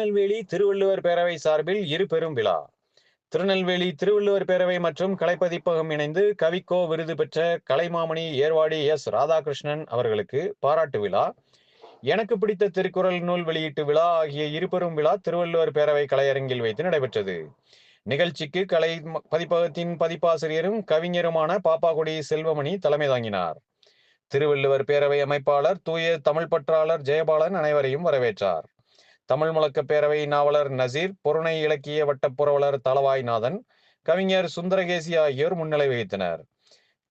திருநெல்வேலி திருவள்ளுவர் பேரவை சார்பில் இரு பெரும் விழா. திருநெல்வேலி திருவள்ளுவர் பேரவை மற்றும் கலைப்பதிப்பகம் இணைந்து கவிக்கோ விருது பெற்ற கலைமாமணி ஏர்வாடி எஸ் ராதாகிருஷ்ணன் அவர்களுக்கு பாராட்டு விழா. எனக்கு பிடித்த திருக்குறள் நூல் வெளியீட்டு விழா ஆகிய இருபெரும் விழா திருவள்ளுவர் பேரவை கலையரங்கில் வைத்து நடைபெற்றது. நிகழ்ச்சிக்கு கலை பதிப்பகத்தின் பதிப்பாசிரியரும் கவிஞருமான பாப்பாக்குடி செல்வமணி தலைமை தாங்கினார். திருவள்ளுவர் பேரவை அமைப்பாளர் தூய தமிழ் பற்றாளர் ஜெயபாலன் அனைவரையும் வரவேற்றார். தமிழ் முழக்க பேரவை நாவலர் நசீர் பொருணை இலக்கிய வட்டப்புறவலர் புரவலர் தளவாய்நாதன் கவிஞர் சுந்தரகேசி ஆகியோர் முன்னிலை வகித்தனர்.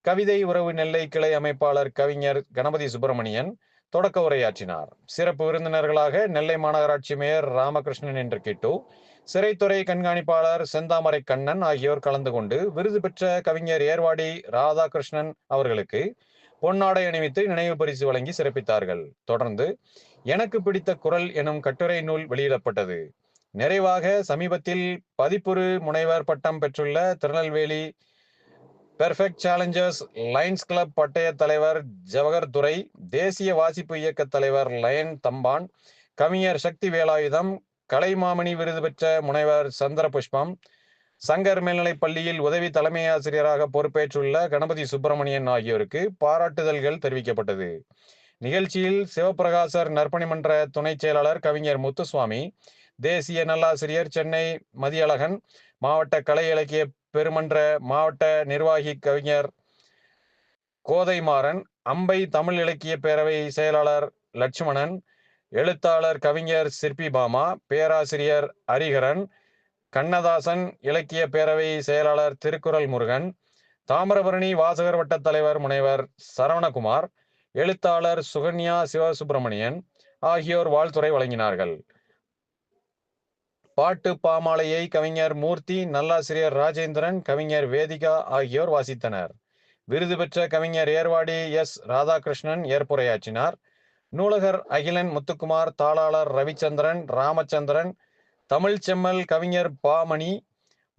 கவிதை உறவு நெல்லை கிளை அமைப்பாளர் கவிஞர் கணபதி சுப்பிரமணியன் தொடக்க உரையாற்றினார். சிறப்பு விருந்தினர்களாக நெல்லை மாநகராட்சி மேயர் ராமகிருஷ்ணன் என்று கிட்டு சிறைத்துறை கண்காணிப்பாளர் செந்தாமரை கண்ணன் ஆகியோர் கலந்து கொண்டு விருது பெற்ற கவிஞர் ஏர்வாடி ராதாகிருஷ்ணன் அவர்களுக்கு பொன்னாடை அணிவித்து நினைவு பரிசு வழங்கி சிறப்பித்தார்கள். தொடர்ந்து எனக்கு பிடித்த குரல் எனும் கட்டுரை நூல் வெளியிடப்பட்டது. நிறைவாக சமீபத்தில் பதிப்புரு முனைவர் பட்டம் பெற்றுள்ள Tirunelveli perfect challengers lions club பட்டய தலைவர் ஜவஹர் துரை தேசிய வாசிப்பு இயக்க தலைவர் லயன் தம்பான் கவிஞர் சக்தி வேலாயுதம் கலைமாமணி விருது பெற்ற முனைவர் சந்திர புஷ்பம் சங்கர் மேல்நிலைப் பள்ளியில் உதவி தலைமை ஆசிரியராக பொறுப்பேற்றுள்ள கணபதி சுப்பிரமணியன் ஆகியோருக்கு பாராட்டுதல்கள் தெரிவிக்கப்பட்டது. நிகழ்ச்சியில் சிவபிரகாசர் நற்பணி மன்ற துணை செயலாளர் கவிஞர் முத்துசுவாமி தேசிய நல்லாசிரியர் சென்னை மதியழகன் மாவட்ட கலை இலக்கிய பெருமன்ற மாவட்ட நிர்வாகி கவிஞர் கோதைமாறன் அம்பை தமிழ் இலக்கிய பேரவை செயலாளர் லட்சுமணன் எழுத்தாளர் கவிஞர் சிற்பி பாமா பேராசிரியர் ஹரிகரன் கண்ணதாசன் இலக்கிய பேரவை செயலாளர் திருக்குறள் முருகன் தாமிரபரணி வாசகர் வட்ட தலைவர் முனைவர் சரவணகுமார் எழுத்தாளர் சுகன்யா சிவசுப்பிரமணியன் ஆகியோர் வாழ்த்துறை வழங்கினார்கள். பாட்டு பாமாலையை கவிஞர் மூர்த்தி நல்லாசிரியர் ராஜேந்திரன் கவிஞர் வேதிகா ஆகியோர் வாசித்தனர். விருது பெற்ற கவிஞர் ஏர்வாடி எஸ். ராதாகிருஷ்ணன் ஏற்புரையாற்றினார். நூலகர் அகிலன் முத்துக்குமார் தாளாளர் ரவிச்சந்திரன் ராமச்சந்திரன் தமிழ் செம்மல் கவிஞர் பாமணி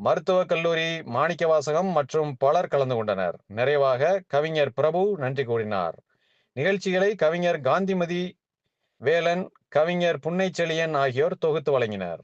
மருத்துவக் கல்லூரி மாணிக்கவாசகம் மற்றும் பலர் கலந்து கொண்டனர். நிறைவாக கவிஞர் பிரபு நன்றி கூறினார். நிகழ்ச்சிகளை கவிஞர் காந்திமதி வேலன் கவிஞர் புன்னைச்செழியன் ஆகியோர் தொகுத்து வழங்கினார்.